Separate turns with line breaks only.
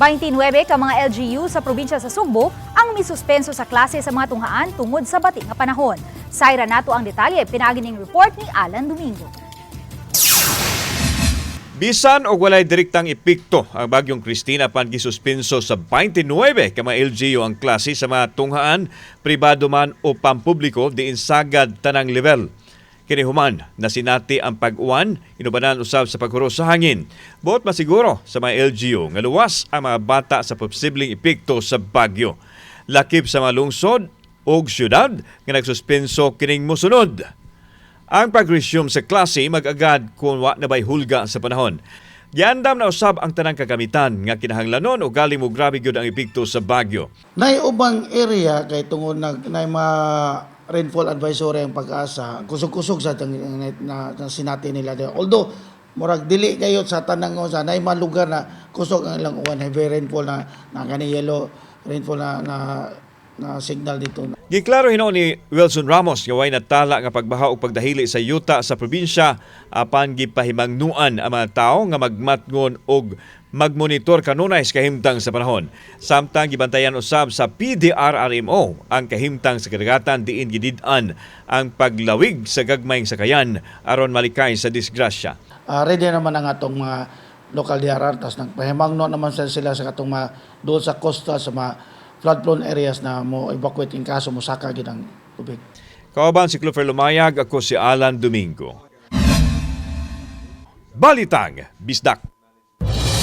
29 ka mga LGU sa probinsya sa Sugbo ang misuspenso sa klase sa mga tunghaan tungod sa bati nga panahon. Sayra nato ang detalye pinaagi ning report ni Alan Domingo.
Bisan og walay direktang epekto ang bagyong Christina pan gisuspenso sa 29 ka mga LGU ang klase sa mga tunghaan, pribado man o pampubliko diin sagad tanang level. Kini human na sinati ang pag-uwan, inubanan usab sa paghuros sa hangin. Buot masiguro sa mga LGU nga luwas ang mga bata sa posibleng epekto sa bagyo. Lakip sa mga lungsod o syudad nga nagsuspenso kining mosunod. Ang pag-resume sa klase mag-agad kung wa na ba'y hulga sa panahon. Giandam na usab ang tanang kagamitan nga kinahanglanon o gali mo grabe gyud ang epekto sa bagyo.
Nay ubang area kay tungod nag nay ma rainfall advisory ang pag-asa. Kusog-kusog sa tang na, na, na sinati nila. Although murag dili kayo sa tanang sa nay mga lugar na kusog ang ilang uwan. Heavy rainfall na na kani yellow rainfall na na, na signal dito
Giklaro hino ni Wilson Ramos nga way natala nga pagbaha ug pagdahili sa yuta sa probinsya apan gipahimangnuan ang mga tawo nga magmatngon og magmonitor kanunay sa kahimtang sa panahon. Samtang gibantayan usab sa PDRRMO ang kahimtang sa kadagatan diin gidid-an ang paglawig sa gagmayng sakayan aron malikay sa disgrasya.
Ah, ready naman ang atong mga local DRR tas nagpahimangno naman sila sila sa katong mga doon sa costa sa mga flood prone areas na mo evacuate in kaso mo saka gid ang tubig
Kauban si Clover Lumayag, ako si Alan Domingo. Balitang, Bisdak.